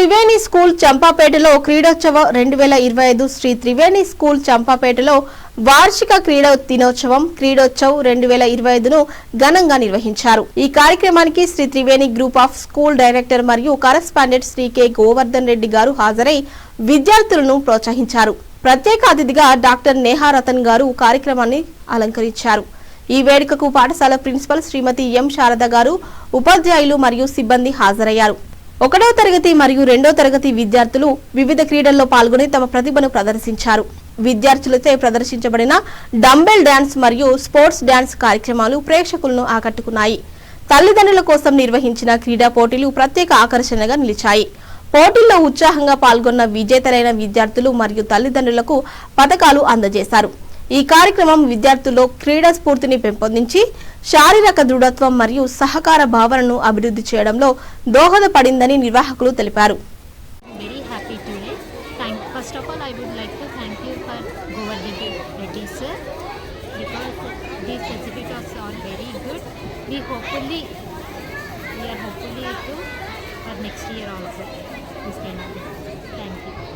Triveni school చంపాపేటలో క్రీడోత్సవం రెండు వేల ఇరవై ఐదు శ్రీ త్రివేణి స్కూల్ చంపాపేటలో వార్షిక క్రీడా దినోత్సవం క్రీడోత్సవ్ రెండు వేల ఇరవై ఐదును ఘనంగా నిర్వహించారు. ఈ కార్యక్రమానికి Shri Triveni group of school director మరియు కరస్పాండెంట్ శ్రీ కె గోవర్ధన్ రెడ్డి గారు హాజరై విద్యార్థులను ప్రోత్సహించారు. ప్రత్యేక అతిథిగా డాక్టర్ నేహా రతన్ గారు కార్యక్రమాన్ని అలంకరించారు. ఈ వేడుకకు పాఠశాల ప్రిన్సిపల్ శ్రీమతి ఎం శారద గారు ఉపాధ్యాయులు మరియు సిబ్బంది హాజరయ్యారు. ఒకటో తరగతి మరియు రెండో తరగతి విద్యార్థులు వివిధ క్రీడల్లో పాల్గొని తమ ప్రతిభను ప్రదర్శించారు. విద్యార్థులతో ప్రదర్శించబడిన డంబెల్ డాన్స్ మరియు స్పోర్ట్స్ డాన్స్ కార్యక్రమాలు ప్రేక్షకులను ఆకట్టుకున్నాయి. తల్లిదండ్రుల కోసం నిర్వహించిన క్రీడా పోటీలు ప్రత్యేక ఆకర్షణగా నిలిచాయి. పోటీల్లో ఉత్సాహంగా పాల్గొన్న విజేతలైన విద్యార్థులు మరియు తల్లిదండ్రులకు పథకాలు అందజేశారు. ఈ కార్యక్రమం విద్యార్థుల్లో క్రీడా స్ఫూర్తిని పెంపొందించి శారీరక దృఢత్వం మరియు సహకార భావనను అభివృద్ధి చేయడంలో దోహదపడిందని నిర్వాహకులు తెలిపారు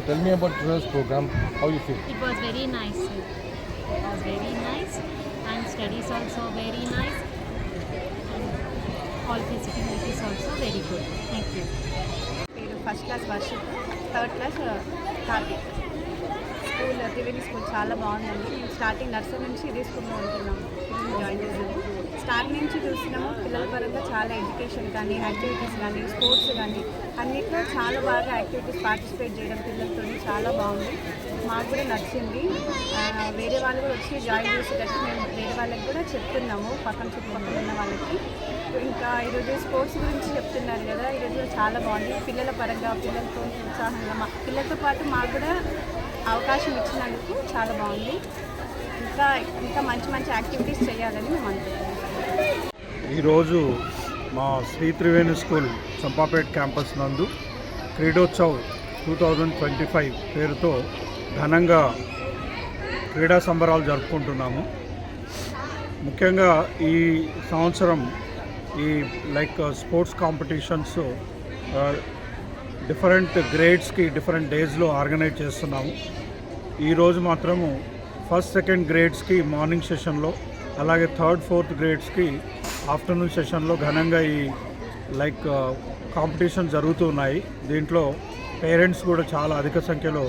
Tell me about today's program. How you feel? It was very nice, sir. Was very nice and studies also very nice. And all facilities also very good. Thank you. First class worship third class Karthik school Triveni school చాలా బాగుందండి starting nursery నుంచి ఇదే స్కూల్లో ఉంటున్నాం పిల్లల్ని join చేసాము నుంచి చూసినాము పిల్లల పరంగా చాలా ఎడ్యుకేషన్ కానీ యాక్టివిటీస్ కానీ స్పోర్ట్స్ కానీ అన్నిట్లో చాలా బాగా యాక్టివిటీస్ పార్టిసిపేట్ చేయడం పిల్లలతో చాలా బాగుంది. మాకు కూడా నచ్చింది. వేరే వాళ్ళు కూడా వచ్చి జాయిన్ చేసేటట్టు మేము వేరే వాళ్ళకి కూడా చెప్తున్నాము. పక్కన చుట్టుపక్కల ఉన్న వాళ్ళకి. ఇంకా ఈరోజు స్పోర్ట్స్ గురించి చెప్తున్నారు కదా ఈరోజు చాలా బాగుంది. పిల్లల పరంగా పిల్లలతో ఉత్సాహంగా మా పిల్లలతో పాటు మాకు కూడా అవకాశం ఇచ్చినందుకు చాలా బాగుంది. ఇంకా ఇంకా మంచి మంచి యాక్టివిటీస్ చేయాలని మేము అనుకుంటున్నాం. ఈరోజు మా శ్రీ త్రివేణి స్కూల్ చంపాపేట్ క్యాంపస్ నందు Kreedotsav two thousand twenty five పేరుతో ఘనంగా క్రీడా సంబరాలు జరుపుకుంటున్నాము. ముఖ్యంగా ఈ సంవత్సరం ఈ like uh, sports competitions uh, different గ్రేడ్స్కి డిఫరెంట్ డేస్లో ఆర్గనైజ్ చేస్తున్నాము. ఈరోజు మాత్రము ఫస్ట్ సెకండ్ గ్రేడ్స్కి మార్నింగ్ సెషన్లో అలాగే థర్డ్ ఫోర్త్ గ్రేడ్స్కి ఆఫ్టర్నూన్ సెషన్లో ఘనంగా ఈ లైక్ కాంపిటీషన్ జరుగుతున్నాయి దీంట్లో పేరెంట్స్ కూడా చాలా అధిక సంఖ్యలో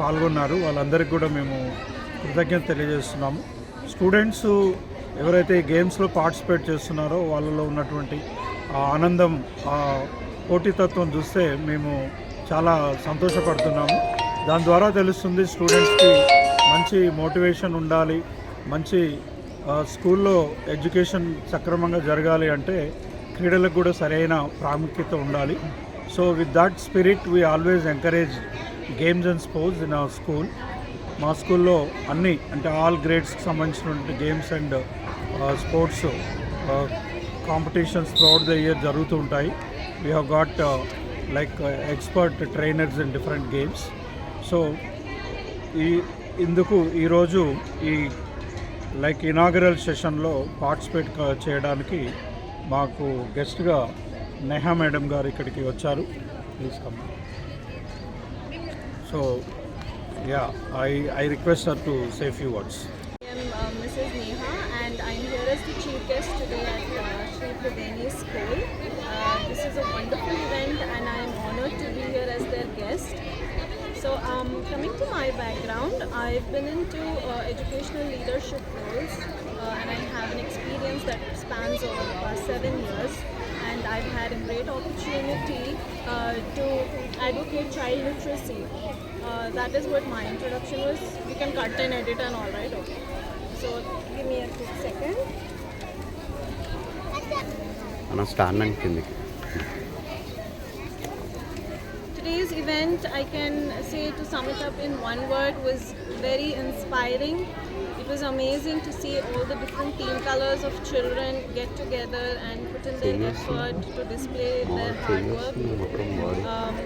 పాల్గొన్నారు. వాళ్ళందరికీ కూడా మేము కృతజ్ఞత తెలియజేస్తున్నాము. స్టూడెంట్స్ ఎవరైతే ఈ గేమ్స్లో పార్టిసిపేట్ చేస్తున్నారో వాళ్ళలో ఉన్నటువంటి ఆ ఆనందం ఆ పోటీతత్వం చూస్తే మేము చాలా సంతోషపడుతున్నాము. దాని ద్వారా తెలుస్తుంది స్టూడెంట్స్కి మంచి మోటివేషన్ ఉండాలి మంచి స్కూల్లో ఎడ్యుకేషన్ సక్రమంగా జరగాలి అంటే క్రీడలకు కూడా సరైన ప్రాముఖ్యత ఉండాలి. So with that spirit we always encourage games and sports in our school మా స్కూల్లో అన్నీ అంటే ఆల్ గ్రేడ్స్కి సంబంధించినటువంటి games and sports competitions throughout the year జరుగుతూ ఉంటాయి. We have got like expert trainers in different games so ఈ ఇందుకు ఈరోజు ఈ లైక్ ఇనాగరల్ సెషన్లో పార్టిసిపేట్ చేయడానికి మాకు గెస్ట్గా నేహా మేడం గారు ఇక్కడికి వచ్చారు. Please come so ya I I request sir to say few words So um, coming to my background, I've been into uh, educational leadership roles uh, and I have an experience that spans over the past seven years and I've had a great opportunity uh, to advocate child literacy. Uh, that is what my introduction was. We can cut and edit and all right. Okay. So give me a quick second. మనం stand కిందకి today's event, I can say to sum it up in one word, was very inspiring. It was amazing to see all the different team colors of children get together and put in their effort to display their hard work. Um,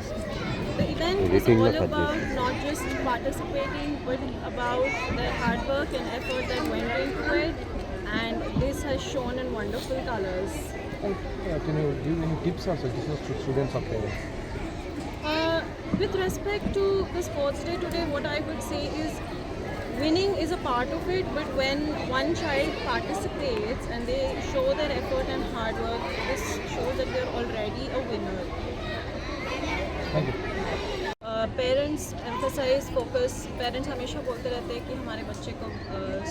the event was all about not just participating but about the hard work and effort that went into it and this has shown in wonderful colors. Oh, can you give any tips also to students or parents? Uh, with respect to the sports day today, what I would say is winning is a part of it, but when one child participates and they show their effort and hard work, this shows that they're already a winner. Thank you. Parents emphasise focus parents हमेशा बोलते रहते हैं कि हमारे बच्चे को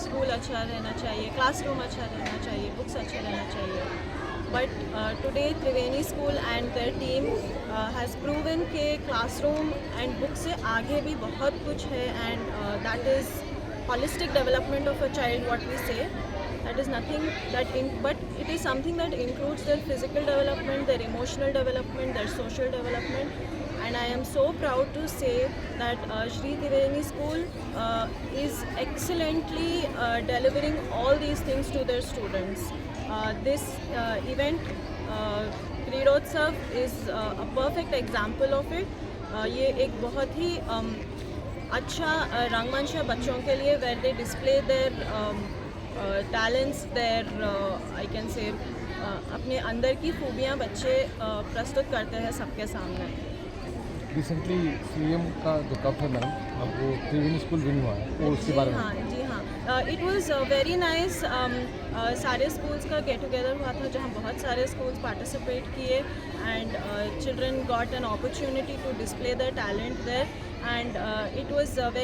school अच्छा रहना चाहिए क्लासरूम अच्छा रहना चाहिए बुक्स अच्छा रहना चाहिए but today Triveni school and their team has proven के क्लासरूम एंड बुक से आगे भी बहुत कुछ है and that is holistic development of a child what we say that is nothing that in, but it is something that includes their physical development their emotional development their social development and i am so proud to say that uh, Shri Triveni school uh, is excellently uh, delivering all these things to their students uh, This uh, event uh, is uh, a perfect example of it. Uh, ये एक बहुत ही um, अच्छा अ, रंगमंच है बच्चों के लिए where they display their talents there I can say अपने अंदर की खूबियाँ बच्चे अ, प्रस्तुत करते हैं सबके सामने। रिसेंटली सीएम का जो कप है मैम वो त्रिवेणी स्कूल विन हुआ है वो उसके बारे में हाँ जी। हाँ इट वॉज़ वेरी नाइस सारे स्कूल्स का गेट टुगेदर हुआ था जहाँ बहुत सारे स्कूल्स पार्टिसिपेट किए and children got an opportunity to display the talent there and it was very